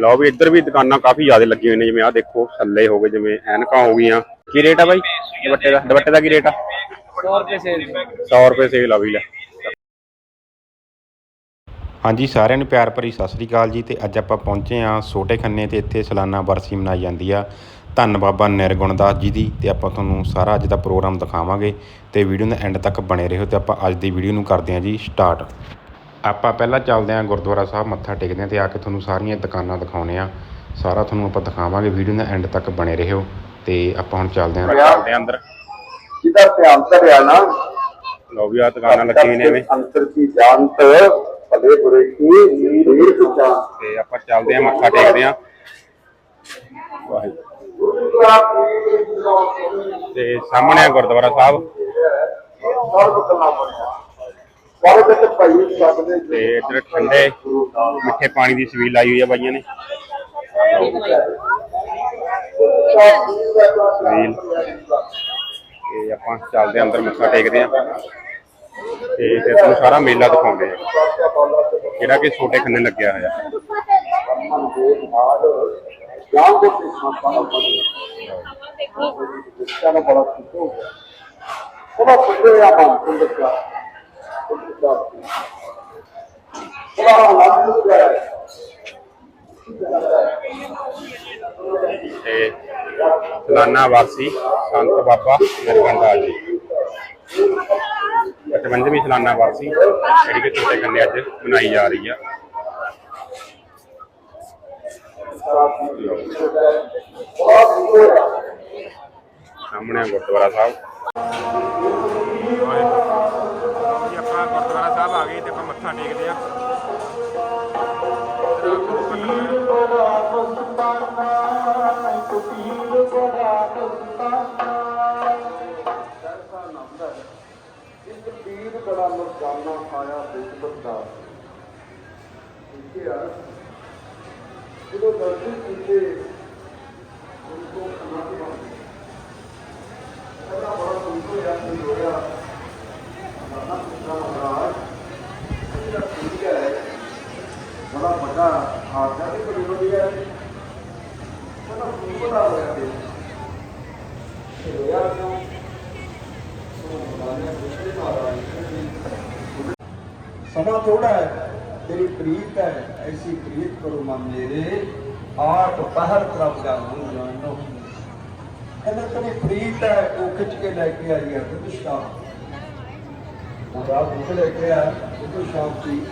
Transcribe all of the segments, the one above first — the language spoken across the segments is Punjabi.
ਲਓ ਵੀ ਇੱਧਰ ਵੀ ਦੁਕਾਨਾਂ ਕਾਫੀ ਜ਼ਿਆਦਾ ਲੱਗੀਆਂ ਹੋਈਆਂ ਨੇ ਜਿਵੇਂ ਆਹ ਦੇਖੋ ਥੱਲੇ ਹੋ ਗਏ ਜਿਵੇਂ ਐਨਕਾਂ ਹੋ ਗਈਆਂ। ਕੀ ਰੇਟ ਆ ਬਾਈ? ਦੁਪੱਟੇ ਦਾ? ਦੁਪੱਟੇ ਦਾ ਕੀ ਰੇਟ ਆ? 100 ਰੁਪਏ ਸੇਲ 100 ਰੁਪਏ ਸੇਲ ਆ ਵੀ ਲੈ। ਹਾਂਜੀ ਸਾਰਿਆਂ ਨੂੰ ਪਿਆਰ ਭਰੀ ਸਤਿ ਸ੍ਰੀ ਅਕਾਲ ਜੀ ਤੇ ਅੱਜ ਆਪਾਂ ਪਹੁੰਚੇ ਹਾਂ ਛੋਟੇ ਖੰਨੇ ਤੇ ਇੱਥੇ ਸਾਲਾਨਾ ਬਰਸੀ ਮਨਾਈ ਜਾਂਦੀ ਆ। ਧੰਨ ਬਾਬਾ ਨਿਰਗੁਣ ਦਾਸ ਜੀ ਦੀ ਤੇ ਆਪਾਂ ਤੁਹਾਨੂੰ ਸਾਰਾ ਅੱਜ ਦਾ ਪ੍ਰੋਗਰਾਮ ਦਿਖਾਵਾਂਗੇ। ਤੇ ਵੀਡੀਓ ਦੇ ਐਂਡ ਤੱਕ ਬਣੇ ਰਹੋ ਤੇ ਆਪਾਂ ਅੱਜ ਦੀ ਵੀਡੀਓ ਨੂੰ ਕਰਦੇ ਹਾਂ ਜੀ ਸਟਾਰਟ ਆਪਾਂ ਪਹਿਲਾਂ ਚੱਲਦੇ ਹਾਂ ਗੁਰਦੁਆਰਾ ਸਾਹਿਬ ਮੱਥਾ ਟੇਕਦੇ ਹਾਂ ਤੇ ਆ ਕੇ ਤੁਹਾਨੂੰ ਸਾਰੀਆਂ ਦੁਕਾਨਾਂ ਦਿਖਾਉਣੇ ਆ ਸਾਰਾ ਤੁਹਾਨੂੰ ਆਪਾਂ ਦਿਖਾਵਾਂਗੇ ਵੀਡੀਓ ਦੇ ਐਂਡ ਤੱਕ ਬਣੇ ਰਹੋ ਤੇ ਆਪਾਂ ਹੁਣ ਚੱਲਦੇ ਆ ਅੰਦਰ। ਜਿਹਦਾ ਧਿਆਨ ਧਰਿਆ ਨਾ ਲਓ ਵੀ ਆ ਦੁਕਾਨਾਂ ਲੱਗੀਆਂ ਹੋਈਆਂ ਨੇ ਅੰਤਰ ਕੀ ਜਾਣਤ ਭਲੇ ਬੁਰੇ ਕੀ ਨੀਰ ਜਾਣ ਤੇ ਆਪਾਂ ਚੱਲਦੇ ਆ ਮੱਥਾ ਟੇਕਦੇ ਆ ਵਾਹਿਗੁਰੂ। ਤੇ ਸਾਹਮਣੇ ਆ ਗੁਰਦੁਆਰਾ ਸਾਹਿਬ। ਸਰਬ ਕਲਾ ਬਣਿਆ ਸਾਰੇ ਤੇ ਤੇ ਇੱਧਰ ਠੰਡੇ ਮਿੱਠੇ ਪਾਣੀ ਦੀ ਸਵੀਲ ਆਈ ਹੋਈ ਆ ਬਾਈਆਂ ਨੇ। ਸਵੀਲ। ਤੇ ਆਪਾਂ ਚੱਲਦੇ ਅੰਦਰ ਮੱਥਾ ਟੇਕਦੇ ਆ ਤੇ ਫਿਰ ਤੁਹਾਨੂੰ ਸਾਰਾ ਮੇਲਾ ਦਿਖਾਉਂਦੇ ਆ ਜਿਹੜਾ ਕਿ ਛੋਟੇ ਖੰਨੇ ਲੱਗਿਆ ਹੋਇਆ। ਜਾਨ ਦੇ ਸੰਤਾਂ ਨੂੰ ਜਿਸਕਾ ਨਾ ਬੜਾ ਹੋ ਗਿਆ ਉਹਦਾ ਪੁੱਤਰ ਆ ਮਨ ਸੁੰਦਰ ਤੇ ਸਲਾਨਾ ਵਾਸੀ, ਸੰਤ ਬਾਬਾ ਨਿਰਗੰਡਾ ਜੀ। 55ਵੀਂ ਸਲਾਨਾ ਵਾਰਸੀ ਜਿਹੜੀ ਕਿ ਛੋਟੇ ਕੰਨੇ ਅੱਜ ਮਨਾਈ ਜਾ ਰਹੀ ਆ। ਸਾਹਮਣੇ ਗੁਰਦੁਆਰਾ ਸਾਹਿਬ। ਜੀ, ਆਪਾਂ ਗੁਰਦੁਆਰਾ ਸਾਹਿਬ ਆ ਗਏ, ਤੇ ਆਪਾਂ ਮੱਥਾ ਟੇਕਦੇ ਆ ਪੀਰ ਬੜਾ ਮਰਦਾਨਾ ਖਾਇਆ ਵਿੱਚ ਬੰਦਾ। ਠੀਕ ਹੈ ਜਦੋਂ ਦਰਸ਼ਨ ਕੀਤੇ ਬੜਾ ਵੱਡਾ ਆਗਿਆ ਵੀ ਬੜੀ ਵਧੀਆ ਹੈ। ਬੜਾ ਬੜਾ ਹੋਇਆ ਤੇ ਹੋਇਆ ਕਿਉਂ ਸਮਾਂ ਥੋੜਾ ਹੈ। ਤੇਰੀ ਪ੍ਰੀਤ ਹੈ। ਐਸੀ ਪ੍ਰੀਤ ਕਰੋ ਮਨ ਮੇਰੇ। ਆਪ ਪਹਿਰ ਪ੍ਰਭ ਦਾ ਮੂੰਹ ਜਾਣੋ। ਕਹਿੰਦਾ, ਤੇਰੀ ਪ੍ਰੀਤ ਹੈ। ਉਹ ਖਿੱਚ ਕੇ ਲੈ ਕੇ ਆਈ ਹੈ ਬੁੱਧ ਸ਼ਾਮ ਉਹ ਰਾਤ ਲੈ ਕੇ ਆਇਆ। ਬੁੱਧ ਸ਼ਾਮ ਸੀ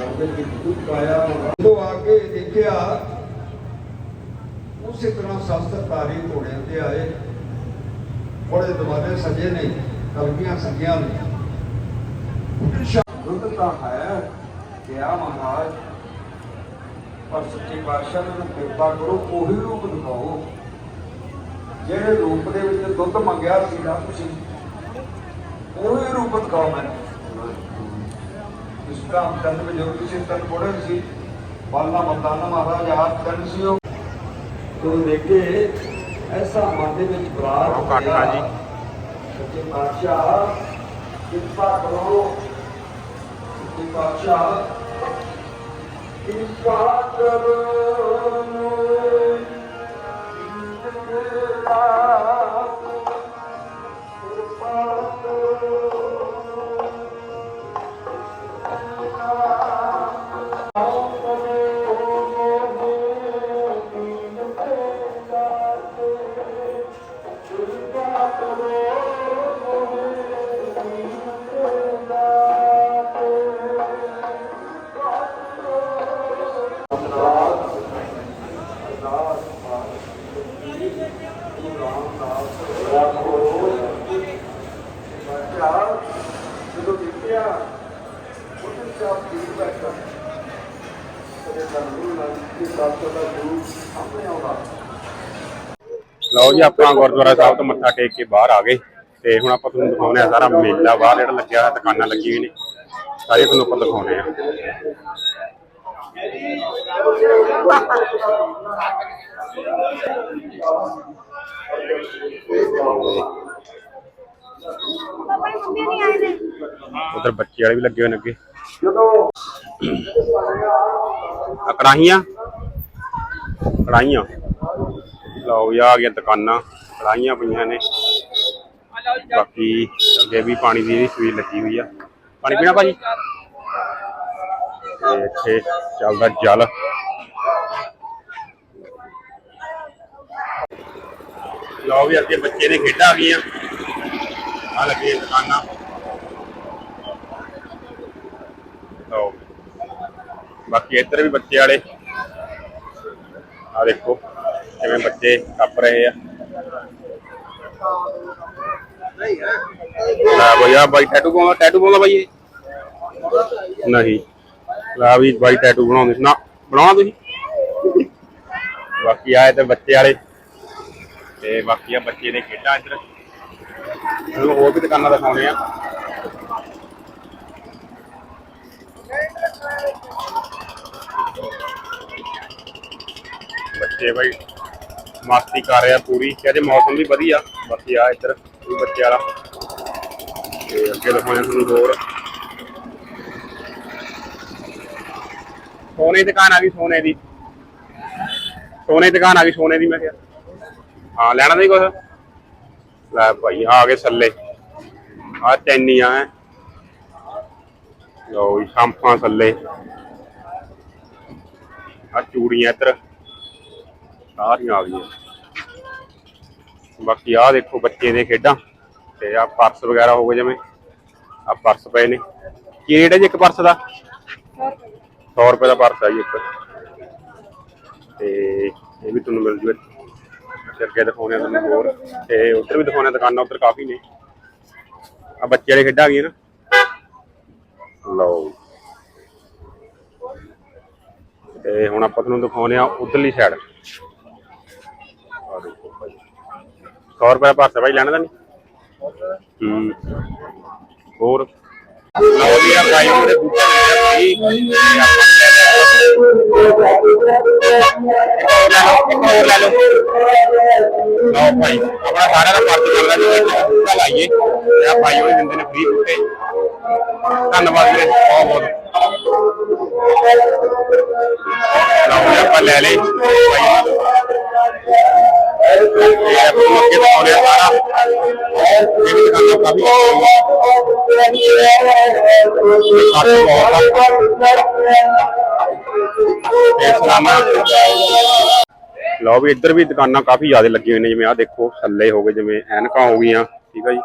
ਰੰਗੇ ਦੀ ਦੁੱਧ ਪਾਇਆ ਉਹ ਆ ਕੇ ਦੇਖਿਆ, ਉਸੇ ਤਰ੍ਹਾਂ ਸ਼ਾਸਤਰ ਤਾਰੀਖ ਹੋਣੇ ਆਏ। ਬੜੇ ਦਰਵਾਜ਼ੇ ਸਜੇ ਨੇ ਕਲਗੀਆਂ ਸਜੀਆਂ ਨੇ। ਦੁੱਧ ਤਾਂ ਹੈ ਕਿਆ ਮਹਾਰਾਜ, ਪਰ ਸੱਚੇ ਪਾਤਸ਼ਾਹ ਨੂੰ ਕਿਰਪਾ ਕਰੋ, ਉਹੀ ਰੂਪ ਦਿਖਾਓ। ਜਿਹੜੇ ਰੂਪ ਦੇ ਵਿੱਚ ਦੁੱਧ ਮੰਗਿਆ ਸੀ ਨਾ ਤੁਸੀਂ, ਉਹੀ ਰੂਪ ਦਿਖਾਓ ਮੈਨੂੰ। ਇਸ ਦਾ ਅੰਤਨ ਬਜ਼ੁਰਗ ਕਿਸੇ ਤਨ ਬੋੜੇ ਸੀ ਬਾਲਾ ਮਤਾਨਾ ਮਹਾਰਾਜ ਆਪ ਤਨ ਸੀ ਉਹ। ਤੋਂ ਦੇਖੇ ਐਸਾ ਮਨ ਦੇ ਵਿੱਚ ਬਰਾਰ ਉਹ ਕਾਠਾ ਜੀ। ਸੱਚੇ ਪਾਤਸ਼ਾਹ ਕਿਰਪਾ ਕਰੋ। ਸੱਚੇ ਪਾਤਸ਼ਾਹ ਕਿਰਪਾ ਕਰੋ। ਲਓ ਜੀ, ਆਪਾਂ ਗੁਰਦੁਆਰਾ ਸਾਹਿਬ ਤੋਂ ਮੱਥਾ ਟੇਕ ਕੇ ਬਾਹਰ ਆ ਗਏ ਤੇ ਹੁਣ ਆਪਾਂ ਤੁਹਾਨੂੰ ਦਿਖਾਉਣੇ ਆ ਸਾਰਾ ਮੇਲਾ, ਬਾਹਰ ਜਿਹੜਾ ਲੱਗਿਆ ਹੋਇਆ, ਦੁਕਾਨਾਂ ਲੱਗੀ ਹੋਈਆਂ ਨੇ। ਸਾਰੇ ਤੁਹਾਨੂੰ ਆਪਾਂ ਦਿਖਾਉਣੇ ਆ ਉਧਰ ਬੱਚੇ ਵਾਲੇ ਵੀ ਲੱਗੇ ਹੋਏ ਨੇ ਅੱਗੇ। ਕੜਾਹੀਆਂ। ਕੜਾਹੀਆਂ। ਲਓ ਜੀ ਆ ਗਈਆਂ ਦੁਕਾਨਾਂ, ਕੜਾਹੀਆਂ ਪਈਆਂ ਨੇ। ਬਾਕੀ ਅੱਗੇ ਵੀ ਪਾਣੀ ਦੀ ਵੀ ਲੱਗੀ ਹੋਈ ਆ। ਪਾਣੀ ਪੀਣਾ ਭਾਜੀ? ਤੇ ਇੱਥੇ ਚੱਲਦਾ ਜਲ। ਲਓ ਵੀ ਅੱਗੇ ਬੱਚੇ ਨੇ ਖੇਡਾਂ ਆ ਗਈਆਂ। ਆ ਲੱਗੀਆਂ ਦੁਕਾਨਾਂ। ਲਓ। ਬਾਕੀ ਇੱਧਰ ਵੀ ਬੱਚੇ ਵਾਲੇ। ਆ ਦੇਖੋ। ਕਿਵੇਂ ਬੱਚੇ ਕੱਪ ਰਹੇ ਆ? ਲੈ ਬਈ ਆ ਬਾਈ ਟੈਟੂ ਪਾਉਂਦਾ ਟੈਟੂ ਪਾਉਂਦਾ ਬਾਈ ਇਹ? ਨਹੀਂ। ਲੈ ਵੀ ਬਾਈ ਟੈਟੂ ਬਣਾਉਂਦੇ ਨਾ, ਬਣਾਉਣਾ ਤੁਸੀਂ? ਬਾਕੀ ਆਏ ਤੇ ਬੱਚੇ ਵਾਲੇ। ਤੇ ਬਾਕੀ ਆ ਬੱਚੇ ਦੇ ਖੇਡਾਂ ਇੱਧਰ। ਤੁਹਾਨੂੰ ਹੋਰ ਵੀ ਦੁਕਾਨਾਂ ਦਿਖਾਉਣੇ ਆ। ਬੱਚੇ ਬਾਈ ਮਸਤੀ ਕਰ ਰਿਹਾ ਪੂਰੀ। ਕਹਿੰਦੇ ਮੌਸਮ ਵੀ ਵਧੀਆ। ਬਾਕੀ ਆ ਇੱਧਰ ਵੀ ਬੱਚੇ ਵਾਲਾ। ਤੇ ਅੱਗੇ ਦਿਖਾਉਣੇ ਤੁਹਾਨੂੰ ਹੋਰ। ਸੋਨੇ ਦੀ ਦੁਕਾਨ ਆ ਗਈ, ਸੋਨੇ ਦੀ। ਸੋਨੇ ਦੀ ਦੁਕਾਨ ਆ ਗਈ, ਸੋਨੇ ਦੀ ਮੈਂ ਕਿਹਾ। ਹਾਂ, ਲੈਣਾ ਨਹੀਂ ਕੁਛ? ਲੈ ਭਾਈ, ਆ ਗਏ ਸੱਲੇ। ਆ ਚੈਨੀਆਂ ਹੈ ਲਓ ਜੀ, ਸ਼ਾਂਪਾਂ ਸੱਲੇ। ਆ ਚੂੜੀਆਂ ਇੱਧਰ। ਸਾਰੀਆਂ ਆ ਗਈਆਂ। ਬਾਕੀ ਆਹ ਦੇਖੋ ਬੱਚੇ ਦੇ ਖੇਡਾਂ ਤੇ ਆ ਪਰਸ ਵਗੈਰਾ ਹੋ ਗਏ ਜਿਵੇਂ। ਆ ਪਰਸ ਪਏ ਨੇ। ਕੀ ਰੇਟ ਹੈ ਜੀ ਇੱਕ ਪਰਸ ਦਾ? 100 ਰੁਪਏ ਦਾ ਪਰਸ ਆ ਜੀ ਇੱਕ। ਤੇ ਇਹ ਵੀ ਤੁਹਾਨੂੰ ਮਿਲ ਜੂਗਾ। ਤੇ ਅੱਗੇ ਦਿਖਾਉਣੇ ਤੁਹਾਨੂੰ ਹੋਰ। ਤੇ ਉੱਧਰ ਵੀ ਦਿਖਾਉਣੇ ਆ ਦੁਕਾਨਾਂ ਉੱਧਰ ਕਾਫੀ ਨੇ। ਆ ਬੱਚੇ ਵਾਲੇ ਖੇਡਾਂ ਆ ਗਈਆਂ ਨਾ। ਲਓ। ਤੇ ਹੁਣ ਆਪਾਂ ਤੁਹਾਨੂੰ ਦਿਖਾਉਣੇ ਆ ਉਧਰਲੀ ਸਾਈਡ ਆ ਦੇਖੋ ਭਾਈ 100 ਰੁਪਏ ਦਾ ਪਰਸ ਲੈਣਾ ਤਾਂ ਨਹੀਂ? ਹੂੰ। ਹੋਰ? ਲਓ ਜੀ ਆ ਭਾਈ ਉਹਦੇ ਬੂਟੇ ਜੀ ਲੈ ਲਓ ਲਓ ਭਾਈ ਆਪਣਾ ਸਾਰਿਆਂ ਦਾ ਪਰਸ ਚੱਲਦਾ ਜੀ ਬੂਟਾ ਲਾਈਏ। ਤੇ ਆ ਭਾਈ ਉਹ ਦਿੰਦੇ ਨੇ ਫ੍ਰੀ ਬੂਟੇ। ਧੰਨਵਾਦ ਵੀਰੇ, ਬਹੁਤ ਬਹੁਤ। ਲਓ ਜੀ, ਆਪਾਂ ਲੈ ਲਈ ਭਾਈ ਇਹ ਆਪਾਂ ਨੂੰ ਅੱਗੇ ਦਿਖਾਉਂਦੇ ਆ ਸਾਰਾ ਇਹ ਵੀ ਕਾਫੀ ਬਹੁਤ ਆ ਤੇ ਸਲਾਮਾ ਲਓ ਵੀ ਇੱਧਰ ਵੀ ਦੁਕਾਨਾਂ ਕਾਫੀ ਜ਼ਿਆਦਾ ਲੱਗੀਆਂ ਹੋਈਆਂ ਨੇ, ਜਿਵੇਂ ਆਹ ਦੇਖੋ, ਥੱਲੇ ਹੋ ਗਏ, ਜਿਵੇਂ ਐਨਕਾਂ ਹੋ ਗਈਆਂ, ਠੀਕ ਆ ਜੀ।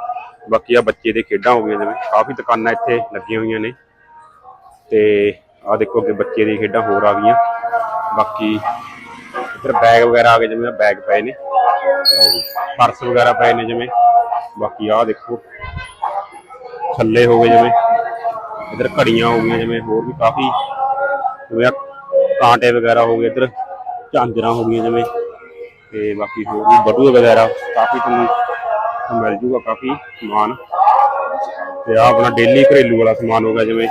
ਬਾਕੀ ਆ ਬੱਚੇ ਦੇ ਖੇਡਾਂ ਹੋ ਗਈਆਂ, ਜਿਵੇਂ ਕਾਫੀ ਦੁਕਾਨਾਂ ਇੱਥੇ ਲੱਗੀਆਂ ਹੋਈਆਂ ਨੇ। ਤੇ ਆਹ ਦੇਖੋ ਅੱਗੇ ਬੱਚੇ ਦੀ ਖੇਡਾਂ ਹੋਰ ਆ ਗਈਆਂ। ਬਾਕੀ ਇੱਧਰ ਬੈਗ ਵਗੈਰਾ ਆ ਗਏ, ਜਿਵੇਂ ਬੈਗ ਪਏ ਨੇ। ਪਰਸ ਵਗੈਰਾ ਪਏ ਨੇ ਜਿਵੇਂ। ਬਾਕੀ ਆਹ ਦੇਖੋ। ਥੱਲੇ ਹੋ ਗਏ ਜਿਵੇਂ। ਇੱਧਰ ਘੜੀਆਂ ਹੋ ਗਈਆਂ ਜਿਵੇਂ, ਹੋਰ ਵੀ ਕਾਫੀ ਜਿਵੇਂ ਕਾਂਟੇ ਵਗੈਰਾ ਹੋ ਗਏ, ਇੱਧਰ ਝਾਂਜਰਾਂ ਹੋ ਗਈਆਂ ਜਿਵੇਂ। ਤੇ ਬਾਕੀ ਹੋਰ ਵੀ ਬਟੂਏ ਵਗੈਰਾ, ਕਾਫੀ ਤੁਹਾਨੂੰ ਮਿਲ ਜੂਗਾ ਕਾਫੀ ਸਮਾਨ। ਤੇ ਆ ਆਪਣਾ ਡੇਲੀ ਘਰੇਲੂ ਵਾਲਾ ਸਮਾਨ ਹੋ ਗਿਆ ਜਿਵੇਂ।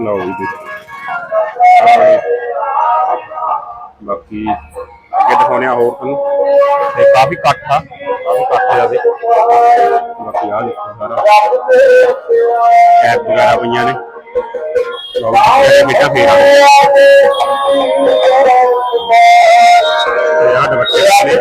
ਲਓ ਜੀ ਦੇਖੋ। ਬਾਕੀ ਅੱਗੇ ਦਿਖਾਉਣੇ ਆ ਹੋਰ ਤੁਹਾਨੂੰ। ਤੇ ਕਾਫੀ ਇਕੱਠ ਆ, ਕਾਫੀ ਇਕੱਠ ਜਿਆਦੇ ਬਾਕੀ ਆ ਦੇਖੋ ਸਾਰਾ। ਕੈਪ ਵਗੈਰਾ ਪਈਆਂ ਨੇ। ਲਓ ਜੀ ਤੇ ਆ ਦੁਪੱਟੇ ਨੇ।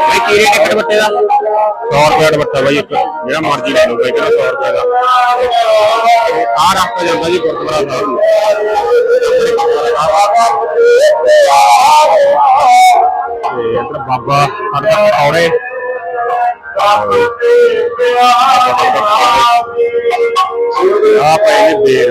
ਭਾਈ ਕੀ ਰੇਟ ਦੁਪੱਟੇ ਦਾ? 100 ਰੁਪਏ ਦਾ ਦੁਪੱਟਾ ਬਾਈ ਇੱਕ, ਜਿਹੜਾ ਮਰਜ਼ੀ ਲੈ ਲਓ ਬਾਈ, ਕਿਹੜਾ 100 ਰੁਪਏ ਦਾ। ਆ ਰਸਤਾ ਜਾਂਦਾ ਜੀ ਗੁਰਦੁਆਰਾ ਸਾਹਿਬ ਨੂੰ। ਤੇ ਇੱਧਰ ਬਾਬਾ ਹਰਦਰ ਔੜੇ ਆ ਪਏ ਨੇ ਬੇਰ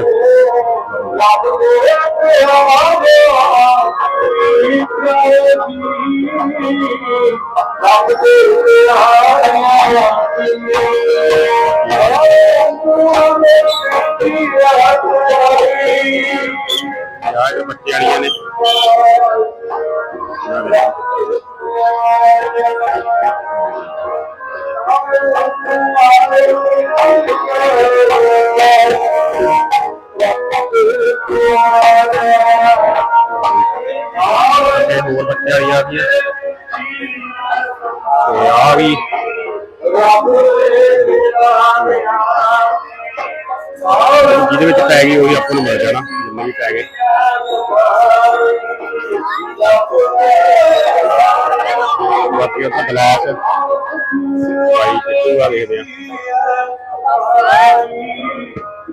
ਯਾਰ ਇਹ ਬੱਚੇ ਵਾਲੀਆਂ ਨੇ ਯਾਰ ਦੇਖੋ। ਤੇ ਹੋਰ ਬੱਚੇ ਵਾਲੀ ਆ ਗਈ। ਤੇ ਆ ਵੀ ਜਿਹਦੇ ਵਿੱਚ ਪੈ ਗਈ ਉਹੀ ਆਪਾਂ ਨੂੰ ਮਿਲ ਜਾਣਾ ਜਿੰਨੇ ਵੀ ਪੈ ਗਏ ਬਾਕੀ ਉਹ ਗਲਾਸ ਭਾਈ ਕਿੱਥੋਂ ਆ ਦੇਖਦੇ ਆ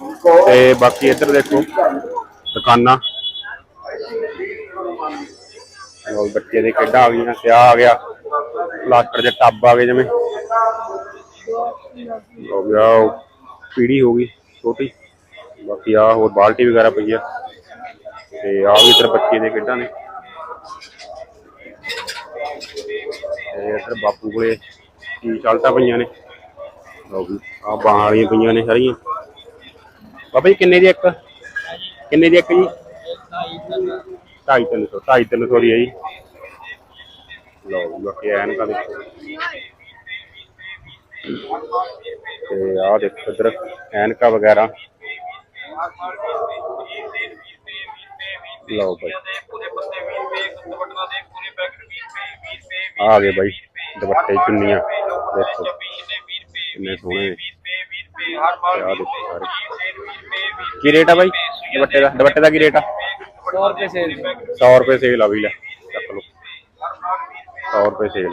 ਤੇ ਬਾਕੀ ਇੱਧਰ ਦੇਖੋ, ਦੁਕਾਨਾਂ। ਉਹ ਬੱਚੇ ਦੇ ਖੇਡਾਂ ਆ ਗਈਆਂ ਤੇ ਆਹ ਆ ਗਿਆ। ਪਲਾਸਟਰ ਦੇ ਟੱਬ ਆ ਗਏ ਜਿਵੇਂ। ਹੋ ਗਿਆ ਪੀੜੀ ਹੋ ਗਈ, ਛੋਟੀ। ਬਾਕੀ ਆ ਹੋਰ ਬਾਲਟੀ ਵਗੈਰਾ ਪਈ ਆ। ਤੇ ਆ ਵੀ ਇੱਧਰ ਬੱਚੇ ਦੇ ਖੇਡਾਂ ਨੇ। ਤੇ ਇੱਧਰ ਬਾਪੂ ਕੋਲੇ ਟੀ ਸ਼ਰਟਾਂ ਪਈਆਂ ਨੇ। ਲਓ ਆ ਬਾਹਾਂ ਵਾਲੀਆਂ ਪਈਆਂ ਨੇ ਸਾਰੀਆਂ। ਬਾਬਾ ਜੀ ਕਿੰਨੇ ਦੀ ਇੱਕ? ਕਿੰਨੇ ਦੀ ਇੱਕ ਜੀ? 2.5 300 2.5 300 ਦੀ ਹੈ ਜੀ। ਲਓ ਬਾਕੀ ਐਨਕਾਂ ਦੇਖੋ। ਤੇ ਆਹ ਦੇਖੋ ਇੱਧਰ ਐਨਕਾਂ ਵਗੈਰਾ। ਲਓ ਬਾਈ। ਆ ਗਏ ਬਾਈ ਦੁਪੱਟੇ ਚੁੰਨੀਆਂ। ਦੇਖੋ ਕਿੰਨੇ ਸੋਹਣੇ ਦੇਖੋ ਕੀ ਰੇਟ ਆ ਬਾਈ ਦੁਪੱਟੇ ਦਾ ਦੁਪੱਟੇ ਦਾ ਕੀ ਰੇਟ ਆ 100 ਰੁਪਏ ਸੇਲ 100 ਰੁਪਏ ਸੇਲ ਆ ਵੀ ਲੈ ਚੱਕ ਲਓ 100 ਰੁਪਏ ਸੇਲ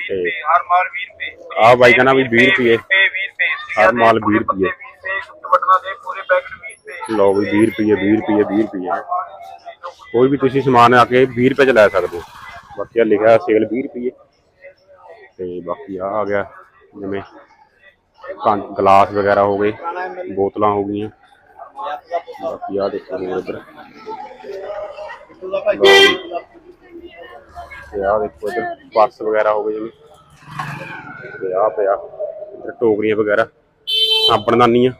ਤੇ ਹਰ ਮਾਲ 20 ਰੁਪਏ ਆ ਬਾਈ ਕਹਿੰਦਾ ਵੀ 20 ਰੁਪਏ ਹਰ ਮਾਲ 20 ਰੁਪਏ ਬਟਨਾ ਦੇ ਪੂਰੇ ਪੈਕਟ 20 ਰੁਪਏ ਲਓ ਵੀ 20 ਰੁਪਏ 20 ਰੁਪਏ 20 ਰੁਪਏ ਕੋਈ ਵੀ ਤੁਸੀਂ ਸਮਾਨ ਆ ਕੇ 20 ਰੁਪਏ ਚ ਲੈ ਸਕਦੇ ਹੋ ਬਾਕੀ ਆ ਲਿਖਿਆ ਸੇਲ 20 ਰੁਪਏ ਤੇ ਬਾਕੀ ਆ ਆ ਗਿਆ ਜਿਵੇਂ ਗਲਾਸ ਵਗੈਰਾ ਹੋ ਗਏ, ਬੋਤਲਾਂ ਹੋ ਗਈਆਂ। ਬਾਕੀ ਆ ਦੇਖੋ ਹੋਰ ਇੱਧਰ। ਤੇ ਆ ਦੇਖੋ ਇੱਧਰ ਪਰਸ ਵਗੈਰਾ ਹੋ ਗਏ ਜਿਵੇਂ। ਤੇ ਆ ਪਿਆ, ਇੱਧਰ ਟੋਕਰੀਆਂ ਵਗੈਰਾ ਸਾਬਣਦਾਨੀਆਂ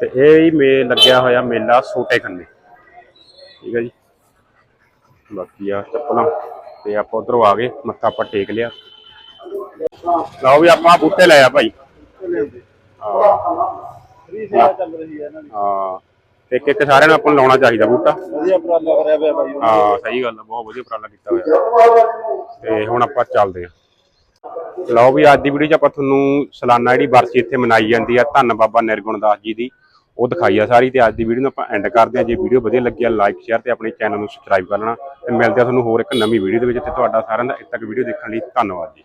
ਤੇ ਇਹ ਹੀ ਮੇ, ਲੱਗਿਆ ਹੋਇਆ ਮੇਲਾ ਛੋਟੇ ਖੰਨੇ। ਠੀਕ ਹੈ ਜੀ। ਬਾਕੀ ਆ ਚੱਪਲਾਂ, ਤੇ ਆਪਾਂ ਉਧਰੋਂ ਆ ਗਏ, ਮੱਥਾ ਆਪਾਂ ਟੇਕ ਲਿਆ। ਲਓ ਵੀ ਆਪਾਂ ਬੂਟੇ ਲਏ ਆ ਭਾਈ। ਹਾਂ। ਚੱਲ ਰਹੀ ਹੈ। ਇਹਨਾਂ ਦੀ ਹਾਂ ਤੇ ਇੱਕ ਇੱਕ ਸਾਰਿਆਂ ਨੂੰ ਆਪਾਂ ਨੂੰ ਲਾਉਣਾ ਚਾਹੀਦਾ ਬੂਟਾ। ਵਧੀਆ ਉਪਰਾਲਾ ਕਰਿਆ ਪਿਆ ਬਾਈ ਹਾਂ ਸਹੀ ਗੱਲ ਆ ਬਹੁਤ ਵਧੀਆ ਉਪਰਾਲਾ ਕੀਤਾ ਹੋਇਆ। ਤੇ ਹੁਣ ਆਪਾਂ ਚੱਲਦੇ ਹਾਂ ਲਓ ਵੀ ਅੱਜ ਦੀ ਵੀਡੀਓ 'ਚ ਆਪਾਂ ਤੁਹਾਨੂੰ ਸਾਲਾਨਾ ਜਿਹੜੀ ਬਰਸੀ ਇੱਥੇ ਮਨਾਈ ਜਾਂਦੀ ਆ ਧੰਨ ਬਾਬਾ ਨਿਰਗੁਣ ਦਾਸ ਜੀ ਦੀ। ਉਹ ਦਿਖਾਈ ਆ ਸਾਰੀ ਤੇ ਅੱਜ ਦੀ ਵੀਡੀਓ ਨੂੰ ਆਪਾਂ ਐਂਡ ਕਰਦੇ ਹਾਂ ਜੇ ਵੀਡੀਓ ਵਧੀਆ ਲੱਗੀ ਆ ਲਾਈਕ ਸ਼ੇਅਰ ਤੇ ਆਪਣੇ ਚੈਨਲ ਨੂੰ ਸਬਸਕ੍ਰਾਈਬ ਕਰ ਲੈਣਾ। ਤੇ ਮਿਲਦੇ ਆ ਤੁਹਾਨੂੰ ਹੋਰ ਇੱਕ ਨਵੀਂ ਵੀਡੀਓ ਦੇ ਵਿੱਚ। ਤੇ ਤੁਹਾਡਾ ਸਾਰਿਆਂ ਦਾ ਇੱਥੇ ਤੱਕ ਵੀਡੀਓ ਦੇਖਣ ਲਈ ਧੰਨਵਾਦ ਜੀ।